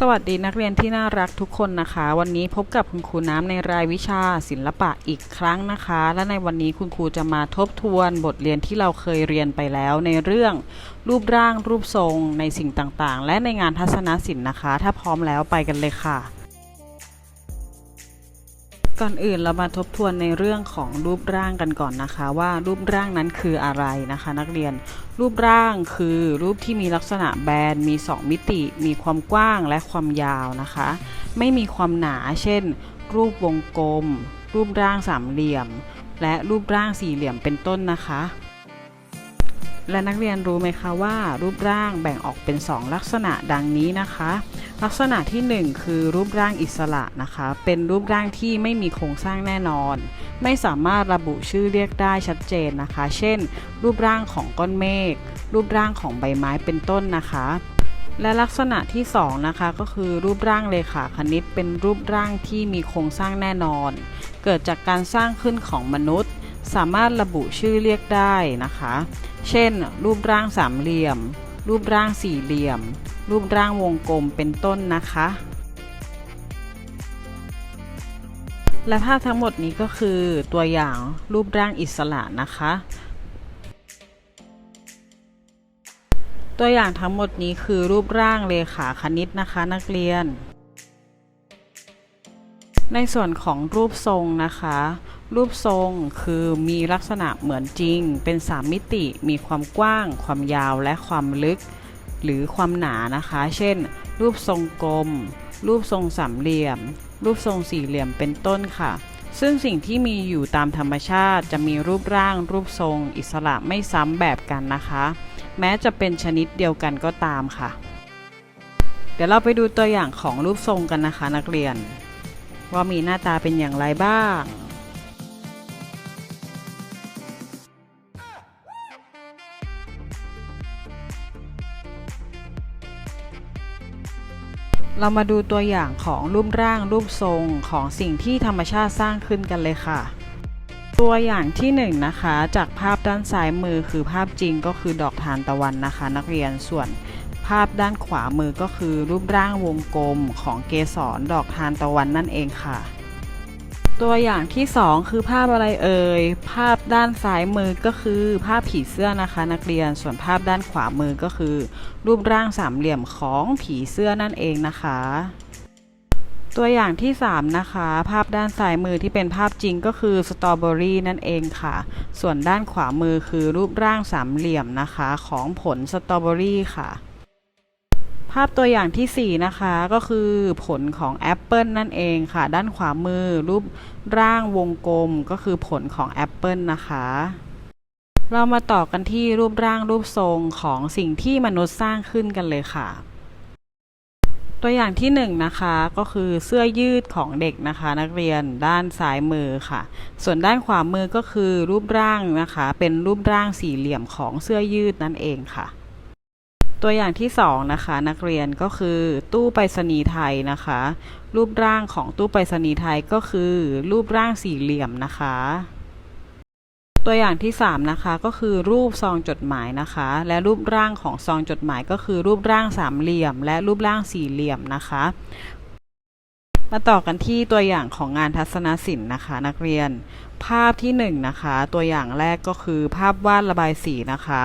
สวัสดีนักเรียนที่น่ารักทุกคนนะคะ วันนี้พบกับคุณครูน้ำในรายวิชาศิลปะอีกครั้งนะคะ และในวันนี้คุณครูจะมาทบทวนบทเรียนที่เราเคยเรียนไปแล้วในเรื่องรูปร่างรูปทรงในสิ่งต่างๆ และในงานทัศนศิลป์นะคะ ถ้าพร้อมแล้วไปกันเลยค่ะ ก่อนอื่นเรามาทบทวนในเรื่องของรูปร่างกันก่อนนะคะ ว่ารูปร่างนั้นคืออะไรนะคะ นักเรียน รูปร่างคือรูปที่มีลักษณะแบนมี 2 มิติ มีความกว้างและความยาวนะคะ ไม่มีความหนาเช่น รูปวงกลม รูปร่างสามเหลี่ยม และรูปร่างสี่เหลี่ยมเป็นต้นนะคะ และนักเรียนรู้ไหมคะว่า รูปร่างแบ่งออกเป็น 2 ลักษณะดังนี้นะคะ ลักษณะที่ 1 คือรูปร่างอิสระนะคะ เป็นรูปร่างที่ไม่มีโครงสร้างแน่นอน ไม่สามารถระบุชื่อเรียกได้ชัดเจนนะคะ เช่น รูปร่างของก้อนเมฆ รูปร่างของใบไม้เป็นต้นนะคะ และลักษณะที่ 2 นะคะ ก็คือรูปร่างเลขาคณิต เป็นรูปร่างที่มีโครงสร้างแน่นอน เกิดจากการสร้างขึ้นของมนุษย์ สามารถระบุชื่อเรียกได้นะคะ เช่น รูปร่างสามเหลี่ยม รูปร่างสี่เหลี่ยม รูปร่างวงกลมเป็นต้นนะคะ และภาพทั้งหมดนี้ก็คือตัวอย่างรูปร่างอิสระนะคะ ตัวอย่างทั้งหมดนี้คือรูปร่างเลขาคณิตนะคะนักเรียน ในส่วนของรูปทรงนะคะ รูปทรงคือมีลักษณะเหมือนจริง เป็น3มิติ มีความกว้าง ความยาวและความลึก หรือความหนานะคะ เช่น รูปทรงกลม รูปทรงสามเหลี่ยม รูปทรงสี่เหลี่ยมเป็นต้นค่ะ ซึ่งสิ่งที่มีอยู่ตามธรรมชาติจะมีรูปร่าง รูปทรง อิสระไม่ซ้ำแบบกันนะคะ แม้จะเป็นชนิดเดียวกันก็ตามค่ะ เดี๋ยวเราไปดูตัวอย่างของรูปทรงกันนะคะ นักเรียน ว่ามีหน้าตาเป็นอย่างไรบ้าง เรามาดูตัวอย่างของรูปร่างรูปทรงของสิ่งที่ธรรมชาติสร้างขึ้นกันเลยค่ะ ตัวอย่างที่1นนะคะจากภาพด้านซ้ายมือคือภาพจริงก็คือดอกทานตะวันนะคะ นักเรียนส่วนภาพด้านขวามือก็คือรูปร่างวงกลมของเกสรดอกทานตะวันนั่นเองค่ะ ตัวอย่างที่ 2 คือภาพอะไรเอ่ย ภาพด้านซ้ายมือก็คือภาพผีเสื้อนะคะนักเรียน ส่วนภาพด้านขวามือก็คือ รูปร่างสามเหลี่ยมของผีเสื้อนั่นเองนะคะ ตัวอย่างที่ 3 นะคะ ภาพด้านซ้ายมือที่เป็นภาพจริงก็คือสตรอเบอรี่นั่นเองค่ะ ส่วนด้านขวามือคือรูปร่างสามเหลี่ยมนะคะของผลสตรอเบอรี่ค่ะาพตัวอย่างที่ 4 นะคะ ก็คือผลของแอปเปิลนั่นเองค่ะ ด้านขวามือ รูปร่างวงกลมก็คือผลของแอปเปิลนะคะ เรามาต่อกันที่รูปร่างรูปทรงของสิ่งที่มนุษย์สร้างขึ้นกันเลยค่ะตัวอย่างที่1นนะคะก็คือเสื้อยืดของเด็กนะคะนักเรียนด้านซ้ายมือค่ะ ส่วนด้านขวามือก็คือรูปร่างนะคะ เป็นรูปร่างสี่เหลี่ยมของเสื้อยืดนั่นเองค่ะ ตัวอย่างที่2นะคะนักเรียนก็คือตู้ไปรษณีย์ไทยนะคะ รูปร่างของตู้ไปรษณีย์ไทยก็คือ รูปร่างสี่เหลี่ยมนะคะ ตัวอย่างที่3นะคะก็คือรูปซองจดหมายนะคะ และรูปร่างของซองจดหมายก็คือรูปร่างสามเหลี่ยม และรูปร่างสี่เหลี่ยมนะคะ มาต่อกันที่ตัวอย่างของงานทัศนศิลป์นะคะ นักเรียน ภาพที่1นนะคะ ตัวอย่างแรกก็คือภาพวาดระบายสีนะคะ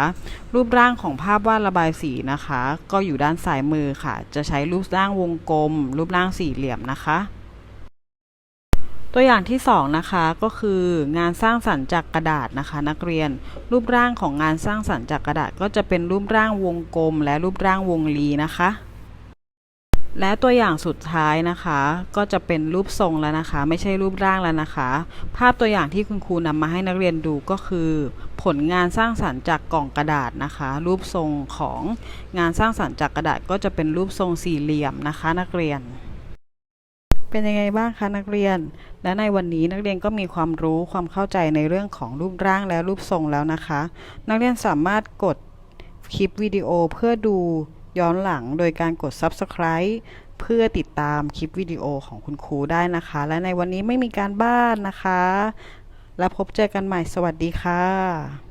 รูปร่างของภาพวาดระบายสีนะคะ ก็อยู่ด้านซ้ายมือค่ะ จะใช้รูปร่างวงกลม รูปร่างสี่เหลี่ยมนะคะ ตัวอย่างที่2นะคะก็คืองานสร้างสรรค์จากกระดาษนะคะ นักเรียน รูปร่างของงานสร้างสรรค์จากกระดาษก็จะเป็นรูปร่างวงกลม และรูปร่างวงรีนะคะ และตัวอย่างสุดท้ายนะคะ ก็จะเป็นรูปทรงแล้วนะคะ ไม่ใช่รูปร่างแล้วนะคะ ภาพตัวอย่างที่คุณครูนำมาให้นักเรียนดูก็คือ ผลงานสร้างสรรค์จากกล่องกระดาษนะคะ รูปทรงของงานสร้างสรรค์จากกระดาษก็จะเป็นรูปทรงสี่เหลี่ยมนะคะ นักเรียน เป็นยังไงบ้างคะนักเรียน และในวันนี้นักเรียนก็มีความรู้ความเข้าใจในเรื่องของรูปร่างและรูปทรงแล้วนะคะ นักเรียนสามารถกดคลิปวิดีโอเพื่อดู ย้อนหลังโดยการกด Subscribe เพื่อติดตามคลิปวิดีโอของคุณครูได้นะคะ และในวันนี้ไม่มีการบ้านนะคะ แล้วพบเจอกันใหม่สวัสดีค่ะ